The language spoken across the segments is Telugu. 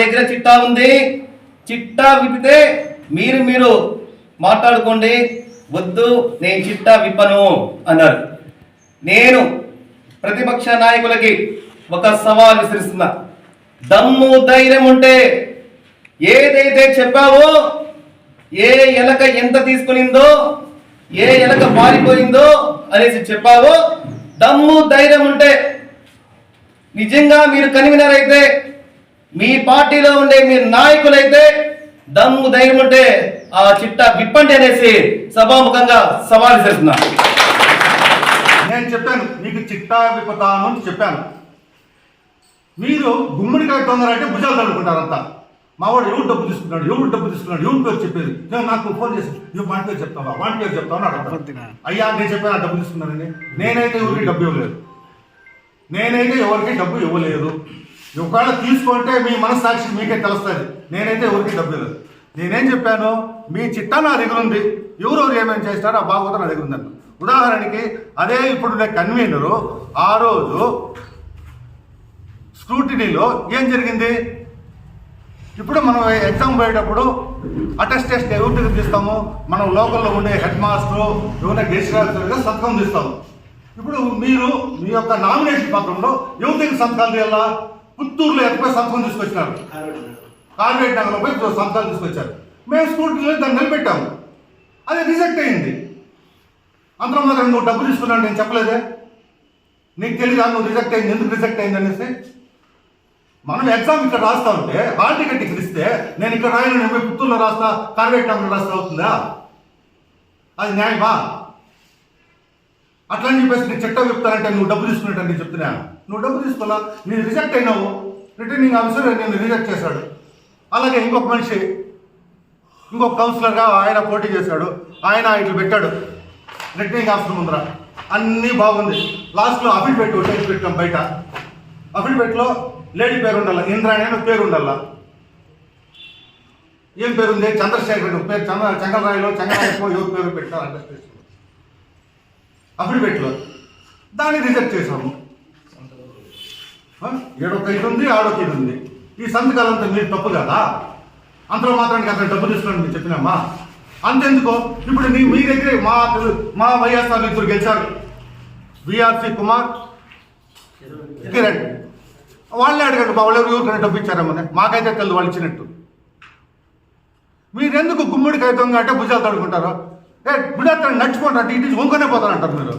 దగ్గర చిట్టా ఉంది. చిట్టా విప్పితే మీరు మీరు మాట్లాడుకోండి. వద్దు నేను చిట్టా విప్పను అన్నారు. నేను ప్రతిపక్ష నాయకులకి ఒక సవాల్ విసిరిస్తున్నా. దమ్ము ధైర్యం ఉంటే ఏదైతే చెప్పావో ఏ ఎలక ఎంత తీసుకునిందో ఏ ఎలక పారిపోయిందో అనేసి చెప్పావో దమ్ము ధైర్యం ఉంటే నిజంగా మీరు కన్వీనర్ అయితే మీ పార్టీలో ఉండే మీ నాయకులైతే దమ్ము ధైర్యం ఉంటే ఆ చిట్టా విప్పండి అనేసి సభాముఖంగా సవాల్ చేస్తున్నా. నేను చెప్పాను మీకు చిట్టా విపతాను అని చెప్పాను. మీరు గుమ్మడికాయ తొందర అంటే భుజాలు తడుకుంటారంతా మా వాడు ఎవరు డబ్బు తీసుకున్నాడు ఎవరు డబ్బు తీసుకున్నాడు ఎవరు పేరు చెప్పేది? నేను నాకు ఫోన్ చేసి నువ్వు వాడి పేరు చెప్తావా? వాడి పేరు చెప్తావా? అని అడుగుతాను. అయ్యా నేను చెప్పాను ఆ డబ్బు తీసుకున్నానని. నేనైతే ఎవరికి డబ్బు ఇవ్వలేదు. నేనైతే ఎవరికి డబ్బు ఇవ్వలేదు. ఒకవేళ తీసుకుంటే మీ మనస్సాక్షి మీకే తెలుస్తుంది. నేనైతే ఎవరికి డబ్బు నేనేం చెప్పాను? మీ చిట్టా నా దగ్గర ఉంది. ఎవరెవరు ఏమేమి చేస్తారో ఆ భాగవతం నా దగ్గర ఉందన్న. ఉదాహరణకి అదే ఇప్పుడు కన్వీనరు ఆ రోజు స్క్రూటినీలో ఏం జరిగింది? ఇప్పుడు మనం ఎగ్జామ్ పోయేటప్పుడు అటెస్టేషన్ ఎవరి దగ్గర తీస్తాము? మనం లోకల్లో ఉండే హెడ్ మాస్టర్ ఎవరైనా గెస్ట్ రాజుగా సంతకం తీస్తాము. ఇప్పుడు మీరు మీ యొక్క నామినేషన్ పత్రంలో ఎవరి దగ్గర సంతకాలు తీయాలా? పుత్తూరులో ఎక్కడిపోయి సంతకం తీసుకొచ్చినారు. కార్వేట్ నగర్లో పోయి సంతకాలు తీసుకొచ్చారు. మేము స్కూటీలో దాన్ని నిలబెట్టాము. అది రిజెక్ట్ అయింది. అందరం దగ్గర నువ్వు డబ్బు తీసుకున్నాను నేను చెప్పలేదే. నీకు తెలియదు నువ్వు రిజెక్ట్ అయింది ఎందుకు రిజెక్ట్ అయింది అనేసి? మనం ఎగ్జామ్ ఇక్కడ రాస్తా ఉంటే హాల్ టికెట్ ఇక్కడ ఇస్తే నేను ఇక్కడ రాయను నేను పుత్తూరులో రాస్తా కార్వేట్ నగర్లో రాస్తా అవుతుందా? అది న్యాయమా? అట్లా అని చెప్పేసి నేను చెట్ట చెప్తానంటే నువ్వు డబ్బు తీసుకున్నట్టు నేను చెప్తున్నాను. నువ్వు డబ్బు తీసుకోవాలా నేను రిజెక్ట్ అయినావు రిటర్నింగ్ ఆఫీసర్ నేను రిజెక్ట్ చేశాడు. అలాగే ఇంకొక మనిషి ఇంకొక కౌన్సిలర్గా ఆయన పోటీ చేశాడు. ఆయన ఇట్లా పెట్టాడు. రిటర్నింగ్ ఆఫీసర్ ముందర. అన్నీ బాగుంది. లాస్ట్లో అఫిడవిట్ వచ్చేసి పెట్టాం బయట. అఫిడవిట్లో లేడీ పేరు ఉండాల ఇంద్రాణి అని పేరు ఉండాల ఏం పేరు ఉంది చంద్రశేఖర్ పేరు చంద్ర చంద్రరాయలో చంద్రరాయకో ఎవరి పేరు పెట్టారు అటెస్టేషన్ అఫిడవిట్లో దాన్ని రిజెక్ట్ చేశాము. ఆ? ఏడొక ఇది ఉంది ఆడొక ఇది ఉంది. ఈ సంతకాలంతా మీరు తప్పు కదా? అంతలో మాత్రానికి అతను డబ్బు తీసుకోండి మీరు చెప్పినామా? అంతెందుకో? ఇప్పుడు నీ మీ దగ్గరే మా మా వైఎస్ఆర్ ఇద్దరు గెలిచారు. విఆర్సి కుమార్ కిరణ్. వాళ్ళే అడగండి మా వాళ్ళు ఎవరికైనా డబ్బు ఇచ్చారమ్మని మాకైతే తెలియదు వాళ్ళు ఇచ్చినట్టు. మీరెందుకు గుమ్మడికి దొంగ అంటే భుజాలు తడుకుంటారు ఏ గుడెత్తాడు నడుచుకుంటారు అంటే ఇటు వంకొనే అంటారు మీరు.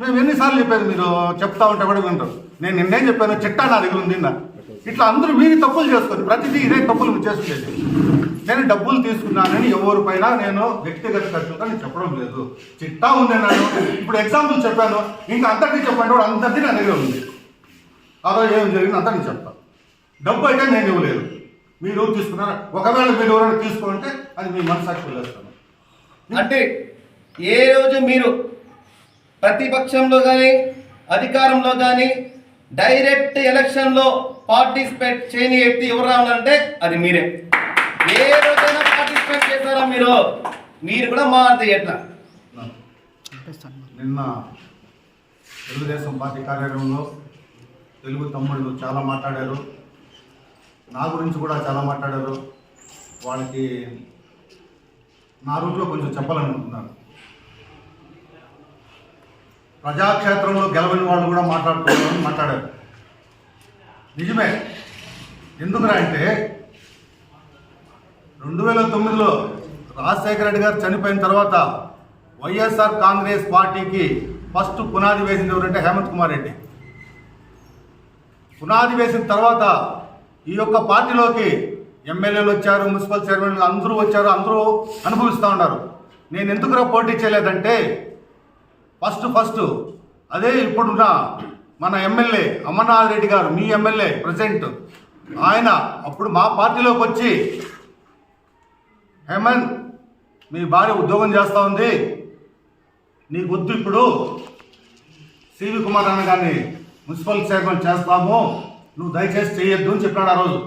మేము ఎన్నిసార్లు చెప్పారు మీరు చెప్తా ఉంటే కూడా వింటారు. నేను నిన్నేం చెప్పాను చిట్టా నా దగ్గర ఉంది ఇట్లా అందరూ మీరు తప్పులు చేసుకోండి ప్రతిదీ ఇదే తప్పులు చేసుకునేది. నేను డబ్బులు తీసుకున్నానని ఎవరి పైన నేను వ్యక్తిగత ఖర్చులతో నేను చెప్పడం లేదు. చిట్టా ఉంది అన్నాను ఇప్పుడు ఎగ్జాంపుల్ చెప్పాను. ఇంకా అంతటి చెప్పండి కూడా అంతటి నా దగ్గర ఉంది. ఆ రోజు ఏం జరిగింది అంతా నేను చెప్తాను డబ్బు అయితే నేను ఇవ్వలేదు. మీరు తీసుకున్నారా? ఒకవేళ మీరు ఎవరైనా తీసుకుంటే అది మీ మనసాక్షి వదిలేస్తాను. అంటే ఏ రోజు మీరు ప్రతిపక్షంలో కానీ అధికారంలో కానీ డైరెక్ట్ ఎలక్షన్లో పార్టిసిపేట్ చేయని వ్యక్తి ఎవరు రావాలంటే అది మీరే. ఏ రోజైనా పార్టిసిపేట్ చేస్తారా మీరు? మీరు కూడా మారితే ఎట్లా? నిన్న తెలుగుదేశం పార్టీ కార్యాలయంలో తెలుగు తమ్ముళ్ళు చాలా మాట్లాడారు. నా గురించి కూడా చాలా మాట్లాడారు. వాళ్ళకి నా రూట్లో కొంచెం చెప్పాలనుకుంటున్నాను. ప్రజాక్షేత్రంలో గెలవని వాళ్ళు కూడా మాట్లాడుకోవాలని మాట్లాడారు. నిజమే. ఎందుకురా అంటే రెండు వేల తొమ్మిదిలో రాజశేఖర రెడ్డి గారు చనిపోయిన తర్వాత వైఎస్ఆర్ కాంగ్రెస్ పార్టీకి ఫస్ట్ పునాది వేసింది ఎవరంటే హేమంత్ కుమార్ రెడ్డి. పునాది వేసిన తర్వాత ఈ యొక్క పార్టీలోకి ఎమ్మెల్యేలు వచ్చారు మున్సిపల్ చైర్మన్లు అందరూ వచ్చారు అందరూ అనుభవిస్తూ ఉన్నారు. నేను ఎందుకురా పోటీ చేయలేదంటే ఫస్ట్ ఫస్ట్ అదే ఇప్పుడున్న మన ఎమ్మెల్యే అమర్నాథ్ రెడ్డి గారు మీ ఎమ్మెల్యే ప్రజెంట్ ఆయన అప్పుడు మా పార్టీలోకి వచ్చి హేమంత్ మీ భార్య ఉద్యోగం చేస్తూ ఉంది. నీకు వద్దు ఇప్పుడు. సివి కుమార్ అన్న గారిని మున్సిపల్ చైర్మన్ చేస్తాము. నువ్వు దయచేసి చేయొద్దు అని చెప్పాడు ఆ రోజు.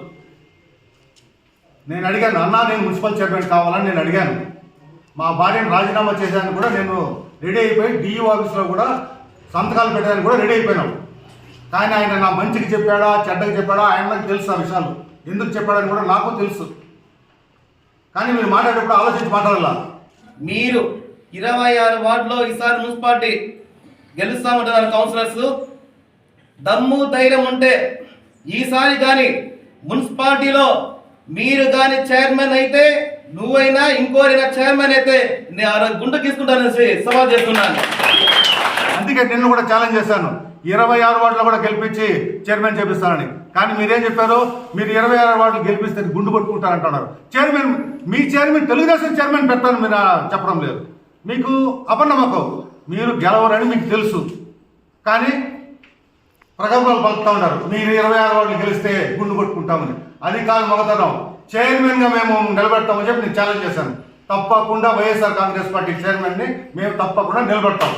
నేను అడిగాను అన్నా నేను మున్సిపల్ చైర్మన్ కావాలని నేను అడిగాను. మా భార్యను రాజీనామా చేశాను కూడా నేను రెడీ అయిపోయి డిఈ ఆఫీస్లో కూడా సంతకాలు పెట్టడానికి కూడా రెడీ అయిపోయినాం. కానీ ఆయన నా మంచికి చెప్పాడా చెడ్డకి చెప్పాడా ఆయనకు తెలుసు ఆ విషయాలు. ఎందుకు చెప్పాడని కూడా నాకు తెలుసు. కానీ మీరు మాట్లాడేటప్పుడు ఆలోచించి మాట్లాడాల? మీరు ఇరవై ఆరు వార్డులో ఈసారి మున్సిపాలిటీ గెలుస్తామంటున్నారు కౌన్సిలర్స్. దమ్ము ధైర్యం ఉంటే ఈసారి కానీ మున్సిపాలిటీలో మీరు దాని చైర్మన్ అయితే నువ్వైనా ఇంకోరైనా చైర్మన్ అయితే నేను ఆ రోజు గుండు తీసుకుంటానని సవాల్ చేస్తున్నాను. అందుకే నిన్ను కూడా ఛాలెంజ్ చేశాను. ఇరవై ఆరు వార్డులో కూడా గెలిపించి చైర్మన్ చేపిస్తానని. కానీ మీరేం చెప్పారు? మీరు ఇరవై ఆరు వార్డులు గెలిపిస్తే గుండు కొట్టుకుంటారంటున్నారు. చైర్మన్ మీ చైర్మన్ తెలుగుదేశం చైర్మన్ పెడతాను మీరు చెప్పడం లేదు. మీకు అపనమ్మకం. మీరు గెలవరని మీకు తెలుసు. కానీ ప్రగల్భాలు పలుకుతా ఉన్నారు. మీరు ఇరవై ఆరు వార్డులు గెలిస్తే గుండు కొట్టుకుంటామని. అది కాదు మగతనం చైర్మన్గా మేము నిలబెడతామని చెప్పి నేను ఛాలెంజ్ చేశాను. తప్పకుండా వైఎస్ఆర్ కాంగ్రెస్ పార్టీ చైర్మన్ని మేము తప్పకుండా నిలబెడతాం.